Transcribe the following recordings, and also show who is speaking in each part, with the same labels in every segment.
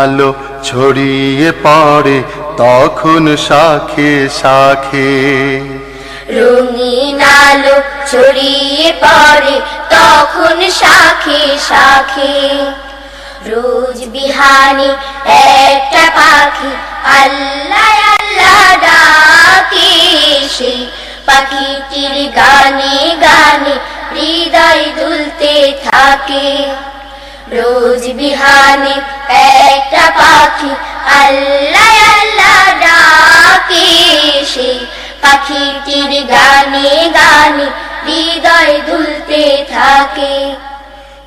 Speaker 1: আলো ছড়িয়ে পড়ে, তখন শাখে শাখে।
Speaker 2: রঙিন আলো ছড়িয়ে পড়ে, তখন শাখে শাখে। রোজ বিহানি একটা পাখি, আল্লাহ আল্লাহ ডাকে সেই পাখিটির গানে গানে হৃদয় দুলতে থাকে। রোজ বিহানে একটা পাখি, আল্লাহ আল্লাহ ডাকে সে। পাখিটির গানে গানে হৃদয় দুলতে থাকে।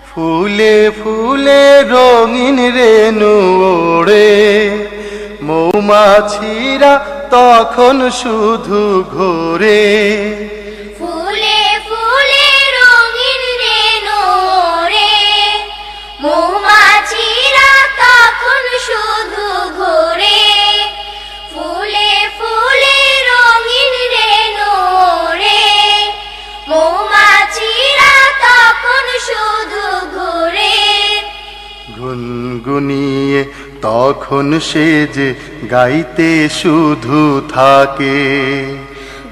Speaker 1: ফুলে ফুলে রঙিন রেণু ওড়ে, মৌমাছিরা তখন শুধু ঘোরে। গুনগুনিয়ে তখন সে যে গাইতে শুধু থাকে।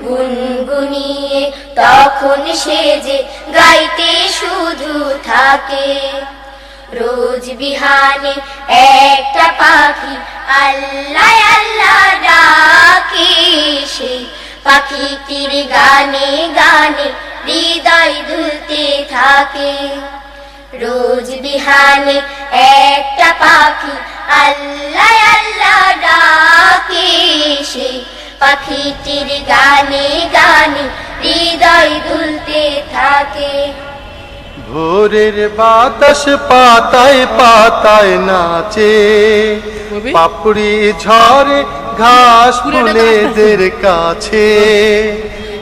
Speaker 2: গুনগুনিয়ে তখন সে যে গাইতে শুধু থাকে। রোজ বিহানে একটা পাখি আল্লাহ আল্লাহ ডাকে সে। পাখিটির গানে গানে হৃদয় দুলতে থাকে। রোজ বিহানে একটা পাখি আল্লাহ আল্লাহ ডাকে সে। পাখিটির গানে গানে হৃদয় দুলতে থাকে।
Speaker 1: ভোরের বাতাস পাতায় পাতায় নাচে। পাপড়ি ঝরে ঘাস ফুলেদের কাছে।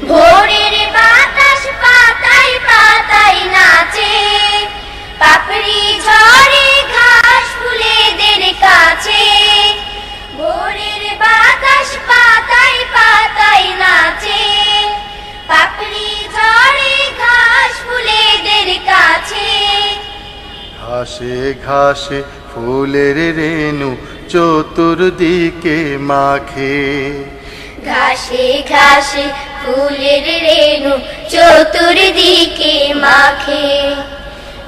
Speaker 2: ভোরের বাতাস পাতায় পাতায় নাচে। পাপড়ি ঝরে ঘাস ফুলেদের কাছে। ভোরের বাতাস পাতায় পাতায় নাচে। পাপড়ি ঝরে ঘাস ফুলেদের কাছে।
Speaker 1: ঘাসে ঘাসে ফুলের রেণু চতুর্দিকে মাখে।
Speaker 2: ঘাসে ঘাসে ফুলের রেণু চতুর্দিকে মাখে।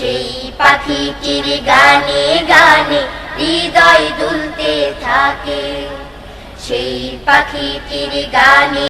Speaker 2: সেই পাখিটির গানে গানে হৃদয় দুলতে থাকে। সেই পাখি চিরি গানে